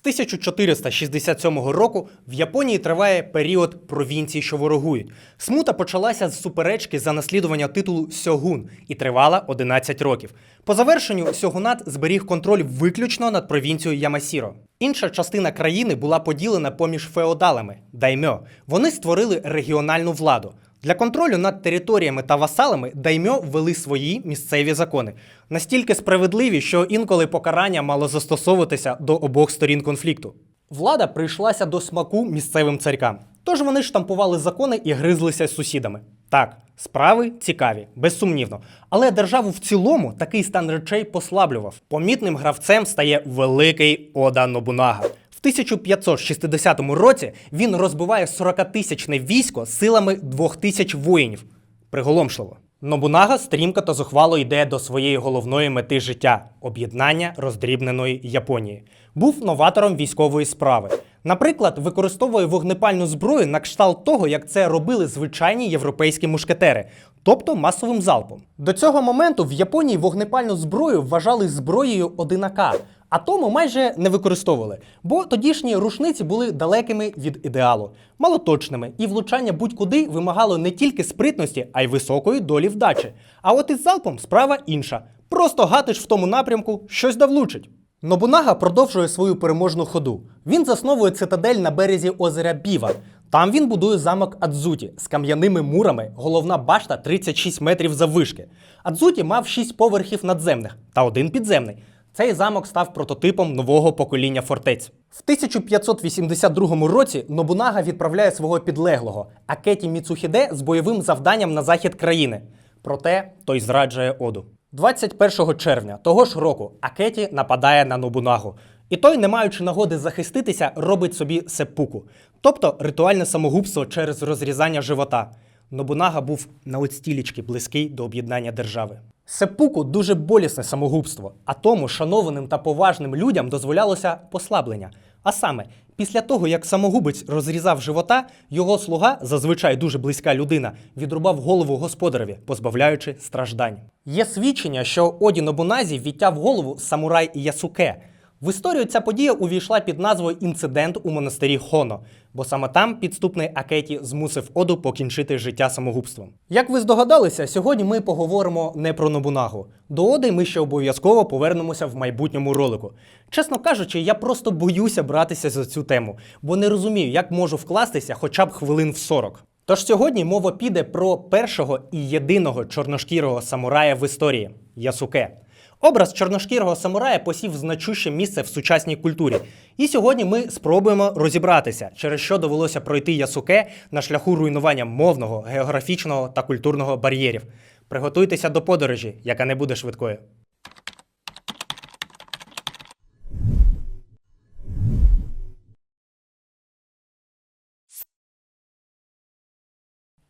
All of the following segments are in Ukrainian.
З 1467 року в Японії триває період провінцій, що ворогують. Смута почалася з суперечки за наслідування титулу сьогун і тривала 11 років. По завершенню сьогунат зберіг контроль виключно над провінцією Ямасіро. Інша частина країни була поділена поміж феодалами даймьо. Вони створили регіональну владу. Для контролю над територіями та васалами даймьо ввели свої місцеві закони, настільки справедливі, що інколи покарання мало застосовуватися до обох сторін конфлікту. Влада прийшлася до смаку місцевим царькам, тож вони штампували закони і гризлися з сусідами. Так, справи цікаві, безсумнівно. Але державу в цілому такий стан речей послаблював. Помітним гравцем стає великий Ода Нобунага. В 1560 році він розбиває 40-тисячне військо силами 2000 воїнів. Приголомшливо. Нобунага стрімко та зухвало йде до своєї головної мети життя об'єднання роздрібненої Японії. Був новатором військової справи. Наприклад, використовує вогнепальну зброю на кшталт того, як це робили звичайні європейські мушкетери, тобто масовим залпом. До цього моменту в Японії вогнепальну зброю вважали зброєю одинака, а тому майже не використовували, бо тодішні рушниці були далекими від ідеалу, малоточними, і влучання будь-куди вимагало не тільки спритності, а й високої долі вдачі. А от із залпом справа інша. Просто гатиш в тому напрямку, щось да влучить. Нобунага продовжує свою переможну ходу. Він засновує цитадель на березі озера Біва. Там він будує замок Адзуті з кам'яними мурами, головна башта 36 метрів заввишки. Адзуті мав 6 поверхів надземних та один підземний. Цей замок став прототипом нового покоління фортець. В 1582 році Нобунага відправляє свого підлеглого Акеті Міцухіде з бойовим завданням на захід країни. Проте той зраджує Оду. 21 червня того ж року Акеті нападає на Нобунагу. І той, не маючи нагоди захиститися, робить собі сеппуку, тобто ритуальне самогубство через розрізання живота. Нобунага був на отстілічки близький до об'єднання держави. Сеппуку дуже болісне самогубство, а тому шанованим та поважним людям дозволялося послаблення. А саме, після того, як самогубець розрізав живота, його слуга, зазвичай дуже близька людина, відрубав голову господареві, позбавляючи страждань. Є свідчення, що Оді Нобуназі відтяв голову самурай Ясуке. В історію ця подія увійшла під назвою Інцидент у монастирі Хоно, бо саме там підступний Акеті змусив Оду покінчити життя самогубством. Як ви здогадалися, сьогодні ми поговоримо не про Нобунагу. До Оди ми ще обов'язково повернемося в майбутньому ролику. Чесно кажучи, я просто боюся братися за цю тему, бо не розумію, як можу вкластися хоча б хвилин в 40. Тож сьогодні мова піде про першого і єдиного чорношкірого самурая в історії Ясуке. Образ чорношкірого самурая посів значуще місце в сучасній культурі. І сьогодні ми спробуємо розібратися, через що довелося пройти Ясуке на шляху руйнування мовного, географічного та культурного бар'єрів. Приготуйтеся до подорожі, яка не буде швидкою.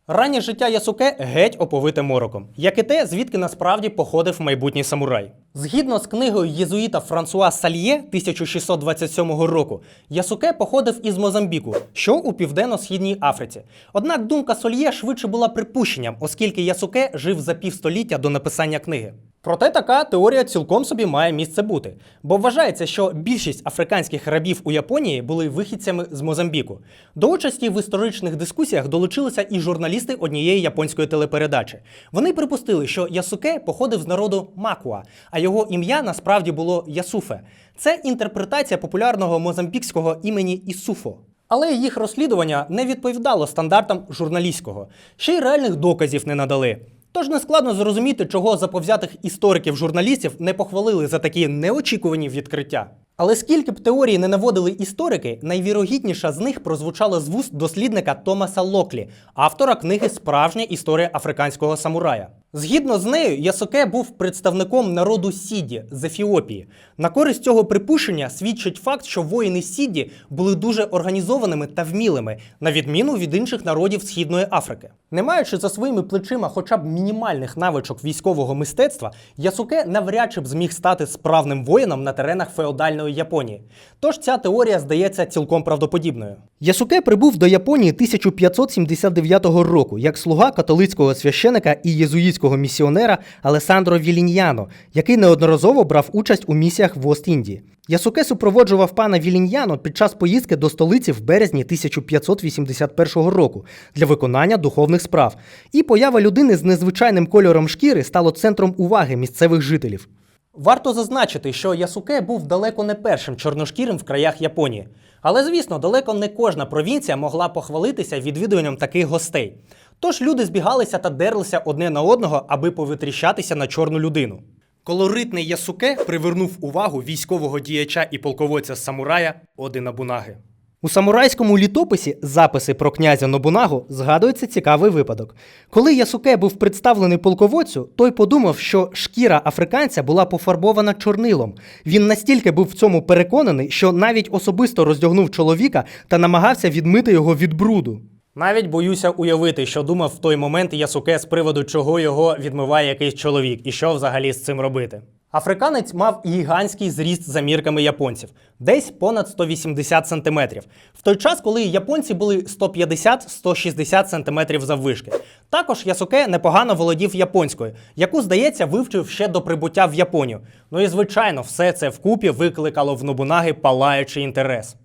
Раннє життя Ясуке геть оповите мороком, як і те, звідки насправді походив майбутній самурай. Згідно з книгою єзуїта Франсуа Сальє 1627 року, Ясуке походив із Мозамбіку, що у південно-східній Африці. Однак думка Сольє швидше була припущенням, оскільки Ясуке жив за півстоліття до написання книги. Проте така теорія цілком собі має місце бути, бо вважається, що більшість африканських рабів у Японії були вихідцями з Мозамбіку. До участі в історичних дискусіях долучилися і журналісти однієї японської телепередачі. Вони припустили, що Ясуке походив з народу Макуа, а його ім'я насправді було Ясуфе. Це інтерпретація популярного мозамбікського імені Ісуфо. Але їх розслідування не відповідало стандартам журналістського, ще й реальних доказів не надали. Тож не складно зрозуміти, чого заповзятих істориків-журналістів не похвалили за такі неочікувані відкриття. Але скільки б теорій не наводили історики, найвірогідніша з них прозвучала з вуст дослідника Томаса Локлі, автора книги Справжня історія африканського самурая. Згідно з нею, Ясуке був представником народу Сіді з Ефіопії. На користь цього припущення свідчить факт, що воїни Сіді були дуже організованими та вмілими, на відміну від інших народів Східної Африки. Не маючи за своїми плечима хоча б мінімальних навичок військового мистецтва, Ясуке навряд чи б зміг стати справним воїном на теренах феодальної Японії. Тож ця теорія здається цілком правдоподібною. Ясуке прибув до Японії 1579 року як слуга католицького священика і єзуїтського індійського місіонера Алесандро Віліньяно, який неодноразово брав участь у місіях в Ост-Індії. Ясуке супроводжував пана Віліньяно під час поїздки до столиці в березні 1581 року для виконання духовних справ. І поява людини з незвичайним кольором шкіри стало центром уваги місцевих жителів. Варто зазначити, що Ясуке був далеко не першим чорношкірим в краях Японії. Але, звісно, далеко не кожна провінція могла похвалитися відвідуванням таких гостей. Тож люди збігалися та дерлися одне на одного, аби повитріщатися на чорну людину. Колоритний Ясуке привернув увагу військового діяча і полководця самурая Оди Набунаги. У самурайському літописі записи про князя Нобунагу згадується цікавий випадок. Коли Ясуке був представлений полководцю, той подумав, що шкіра африканця була пофарбована чорнилом. Він настільки був в цьому переконаний, що навіть особисто роздягнув чоловіка та намагався відмити його від бруду. Навіть боюся уявити, що думав в той момент Ясуке з приводу чого його відмиває якийсь чоловік, і що взагалі з цим робити. Африканець мав гігантський зріст за мірками японців, десь понад 180 сантиметрів. В той час, коли японці були 150-160 сантиметрів заввишки. Також Ясуке непогано володів японською, яку, здається, вивчив ще до прибуття в Японію. Ну і звичайно, все це вкупі викликало в Нобунаги палаючий інтерес.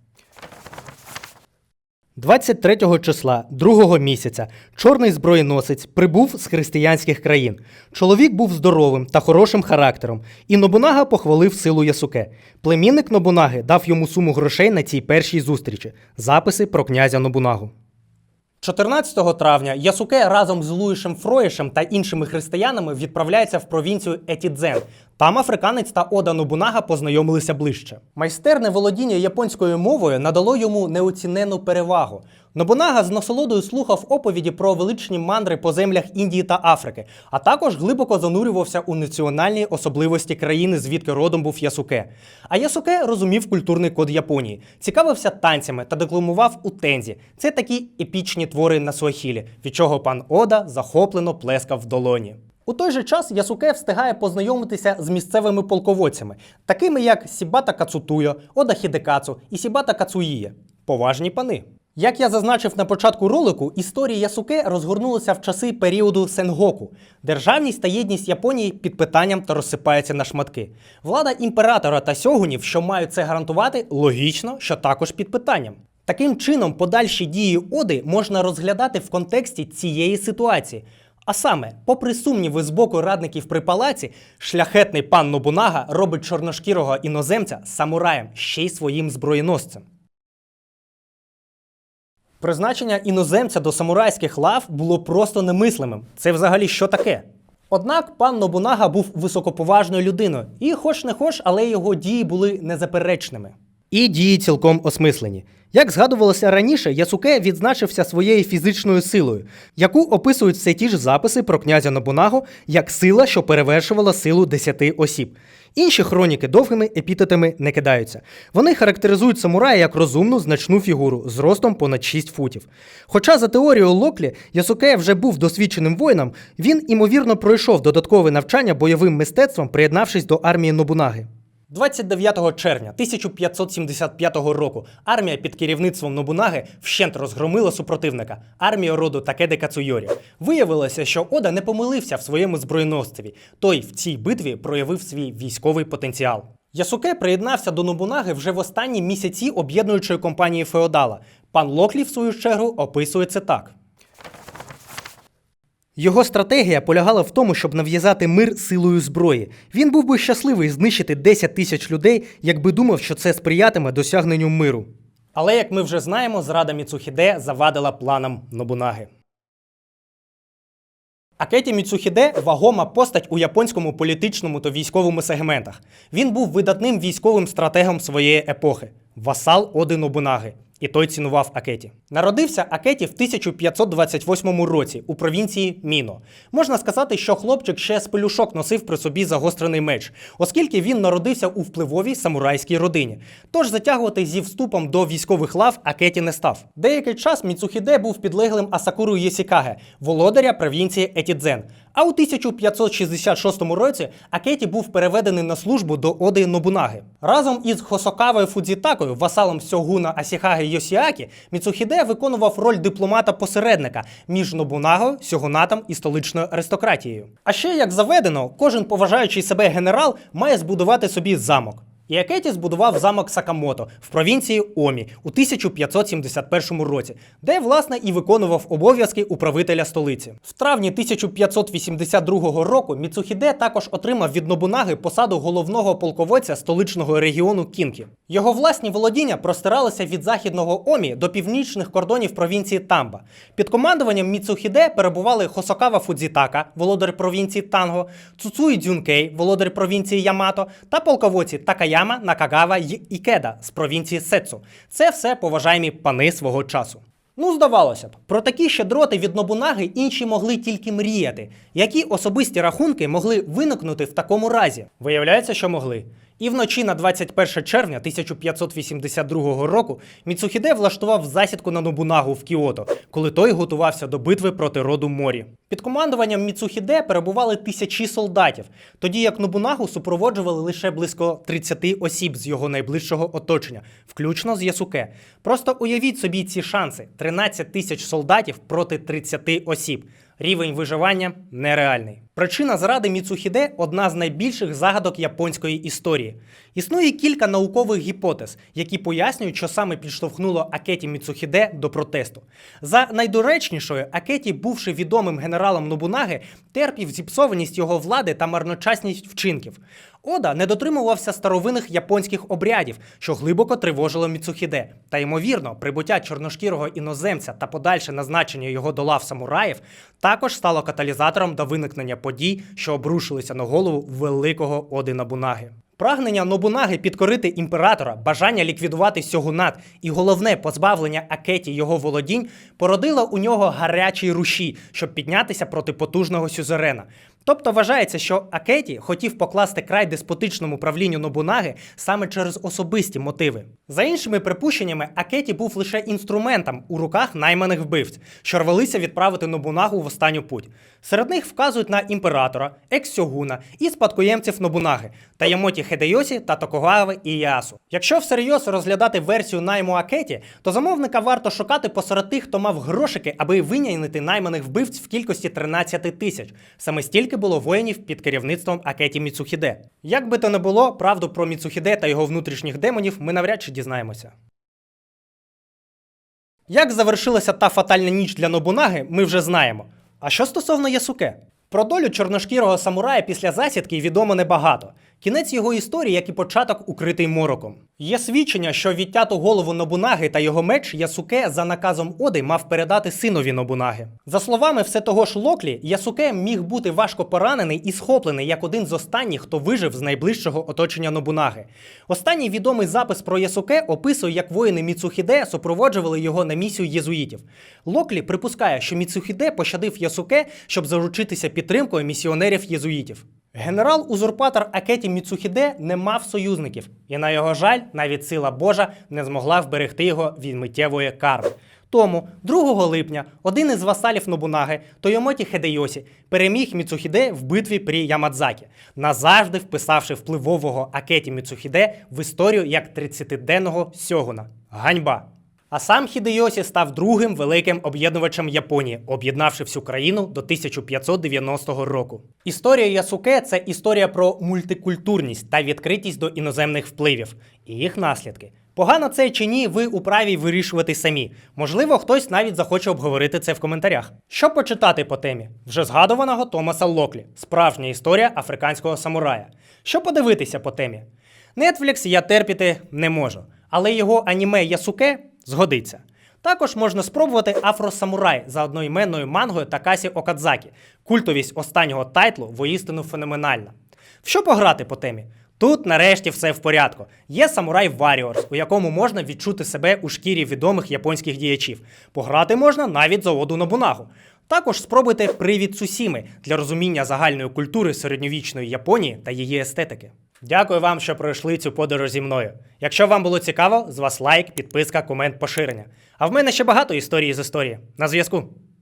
23 числа другого місяця чорний зброєносець прибув з християнських країн. Чоловік був здоровим та хорошим характером, і Нобунага похвалив силу Ясуке. Племінник Нобунаги дав йому суму грошей на цій першій зустрічі. Записи про князя Нобунагу. 14 травня Ясуке разом з Луїшем Фроїшем та іншими християнами відправляється в провінцію Етідзен. Там африканець та Ода Нобунага познайомилися ближче. Майстерне володіння японською мовою надало йому неоцінену перевагу. Нобунага з насолодою слухав оповіді про величні мандри по землях Індії та Африки, а також глибоко занурювався у національні особливості країни, звідки родом був Ясуке. А Ясуке розумів культурний код Японії, цікавився танцями та декламував у тензі. Це такі епічні твори на суахілі, від чого пан Ода захоплено плескав в долоні. У той же час Ясуке встигає познайомитися з місцевими полководцями, такими як Сібата Кацутуйо, Ода Хідекацу і Сібата Кацуїє. Поважні пани. Як я зазначив на початку ролику, історія Ясуке розгорнулася в часи періоду Сенгоку. Державність та єдність Японії під питанням та розсипається на шматки. Влада імператора та сьогунів, що мають це гарантувати, логічно, що також під питанням. Таким чином, подальші дії Оди можна розглядати в контексті цієї ситуації. А саме, попри сумніви з боку радників при палаці, шляхетний пан Нобунага робить чорношкірого іноземця самураєм ще й своїм зброєносцем. Призначення іноземця до самурайських лав було просто немислимим. Це взагалі що таке? Однак пан Нобунага був високоповажною людиною, і хоч не хоч, але його дії були незаперечними. І дії цілком осмислені. Як згадувалося раніше, Ясуке відзначився своєю фізичною силою, яку описують все ті ж записи про князя Нобунагу як сила, що перевершувала силу десяти осіб. Інші хроніки довгими епітетами не кидаються. Вони характеризують самурая як розумну значну фігуру з ростом понад 6 футів. Хоча за теорією Локлі Ясуке вже був досвідченим воїном, він імовірно пройшов додаткове навчання бойовим мистецтвом, приєднавшись до армії Нобунаги. 29 червня 1575 року армія під керівництвом Нобунаги вщент розгромила супротивника армію роду Такеде Кацуйорі. Виявилося, що Ода не помилився в своєму збройносцеві. Той в цій битві проявив свій військовий потенціал. Ясуке приєднався до Нобунаги вже в останні місяці об'єднуючої компанії Феодала. Пан Локлі, в свою чергу, описує це так. Його стратегія полягала в тому, щоб нав'язати мир силою зброї. Він був би щасливий знищити 10 тисяч людей, якби думав, що це сприятиме досягненню миру. Але як ми вже знаємо, зрада Міцухіде завадила планам Нобунаги. Акеті Міцухіде вагома постать у японському політичному та військовому сегментах. Він був видатним військовим стратегом своєї епохи, васал Оди Нобунаги. І той цінував Акеті. Народився Акеті в 1528 році у провінції Міно. Можна сказати, що хлопчик ще з пелюшок носив при собі загострений меч, оскільки він народився у впливовій самурайській родині. Тож затягувати зі вступом до військових лав Акеті не став. Деякий час Міцухіде був підлеглим Асакуру Єсікаге, володаря провінції Етідзен. А у 1566 році Акеті був переведений на службу до Оди Нобунаги. Разом із Хосокавою Фудзітакою, васалом Сьогуна Асіхаги Йосіакі, Міцухіде виконував роль дипломата-посередника між Нобунагою, Сьогунатом і столичною аристократією. А ще, як заведено, кожен поважаючий себе генерал має збудувати собі замок. І Акеті збудував замок Сакамото в провінції Омі у 1571 році, де власне і виконував обов'язки управителя столиці. В травні 1582 року Міцухіде також отримав від Нобунаги посаду головного полководця столичного регіону Кінкі. Його власні володіння простиралися від західного Омі до північних кордонів провінції Тамба. Під командуванням Міцухіде перебували Хосокава Фудзітака, володар провінції Танго, Цуцуї Дзюнкей, володар провінції Ямато, та полководці Такаяма, Накагава й Ікеда з провінції Сецу. Це все поважаємі пани свого часу. Ну, здавалося б, про такі щедроти від Нобунаги інші могли тільки мріяти. Які особисті рахунки могли виникнути в такому разі? Виявляється, що могли. І вночі на 21 червня 1582 року Міцухіде влаштував засідку на Нобунагу в Кіото, коли той готувався до битви проти роду Морі. Під командуванням Міцухіде перебували тисячі солдатів, тоді як Нобунагу супроводжували лише близько 30 осіб з його найближчого оточення, включно з Ясуке. Просто уявіть собі ці шанси: 13 тисяч солдатів проти 30 осіб. Рівень виживання нереальний. Причина зради Міцухіде одна з найбільших загадок японської історії. Існує кілька наукових гіпотез, які пояснюють, що саме підштовхнуло Акеті Міцухіде до протесту. За найдоречнішою, Акеті, бувши відомим генералом Нобунаги, терпів зіпсованість його влади та марночасність вчинків. Ода не дотримувався старовинних японських обрядів, що глибоко тривожило Міцухіде. Та ймовірно, прибуття чорношкірого іноземця та подальше назначення його до лав самураїв також стало каталізатором до виникнення подій, що обрушилися на голову великого Оди Набунаги. Прагнення Нобунаги підкорити імператора, бажання ліквідувати сьогунат і головне позбавлення Акеті його володінь породило у нього гарячі руші, щоб піднятися проти потужного сюзерена. Тобто вважається, що Акеті хотів покласти край деспотичному правлінню Нобунаги саме через особисті мотиви. За іншими припущеннями, Акеті був лише інструментом у руках найманих вбивць, що рвалися відправити Нобунагу в останню путь. Серед них вказують на імператора, екс-сьогуна і спадкоємців Нобунаги Таямоті Хедейосі та Токугави Іясу. Якщо всерйоз розглядати версію найму Акеті, то замовника варто шукати посеред тих, хто мав грошики, аби винайняти найманих вбивць в кількості 13 тисяч. Саме стільки було воїнів під керівництвом Акеті Міцухіде. Як би то не було, правду про Міцухіде та його внутрішніх демонів ми навряд чи дізнаємося. Як завершилася та фатальна ніч для Нобунаги, ми вже знаємо. А що стосовно Ясуке? Про долю чорношкірого самурая після засідки відомо небагато. Кінець його історії, як і початок, укритий мороком. Є свідчення, що відтяту голову Нобунаги та його меч Ясуке за наказом Оди мав передати синові Нобунаги. За словами все того ж Локлі, Ясуке міг бути важко поранений і схоплений як один з останніх, хто вижив з найближчого оточення Нобунаги. Останній відомий запис про Ясуке описує, як воїни Міцухіде супроводжували його на місію єзуїтів. Локлі припускає, що Міцухіде пощадив Ясуке, щоб заручитися підтримкою місіонерів єзуїтів. Генерал-узурпатор Акеті Міцухіде не мав союзників, і на його жаль, навіть сила Божа не змогла вберегти його від миттєвої карми. Тому 2 липня один із васалів Нобунаги, Тойомоті Хедейосі, переміг Міцухіде в битві при Ямадзакі, назавжди вписавши впливового Акеті Міцухіде в історію як 30-денного сьогуна. Ганьба! А сам Хідейосі став другим великим об'єднувачем Японії, об'єднавши всю країну до 1590 року. Історія Ясуке це історія про мультикультурність та відкритість до іноземних впливів і їх наслідки. Погано це чи ні, ви управі вирішувати самі. Можливо, хтось навіть захоче обговорити це в коментарях. Що почитати по темі? Вже згадуваного Томаса Локлі, справжня історія африканського самурая. Що подивитися по темі? Netflix я терпіти не можу, але його аніме Ясуке згодиться. Також можна спробувати Афросамурай за одноіменною мангою Такасі Окадзакі. Культовість останнього тайтлу воістину феноменальна. В що пограти по темі? Тут нарешті все в порядку. Є Самурай Warriors, у якому можна відчути себе у шкірі відомих японських діячів. Пограти можна навіть за Оду Нобунагу. Також спробуйте привід Цусіми для розуміння загальної культури середньовічної Японії та її естетики. Дякую вам, що пройшли цю подорож зі мною. Якщо вам було цікаво, з вас лайк, підписка, комент, поширення. А в мене ще багато історій з історії. На зв'язку.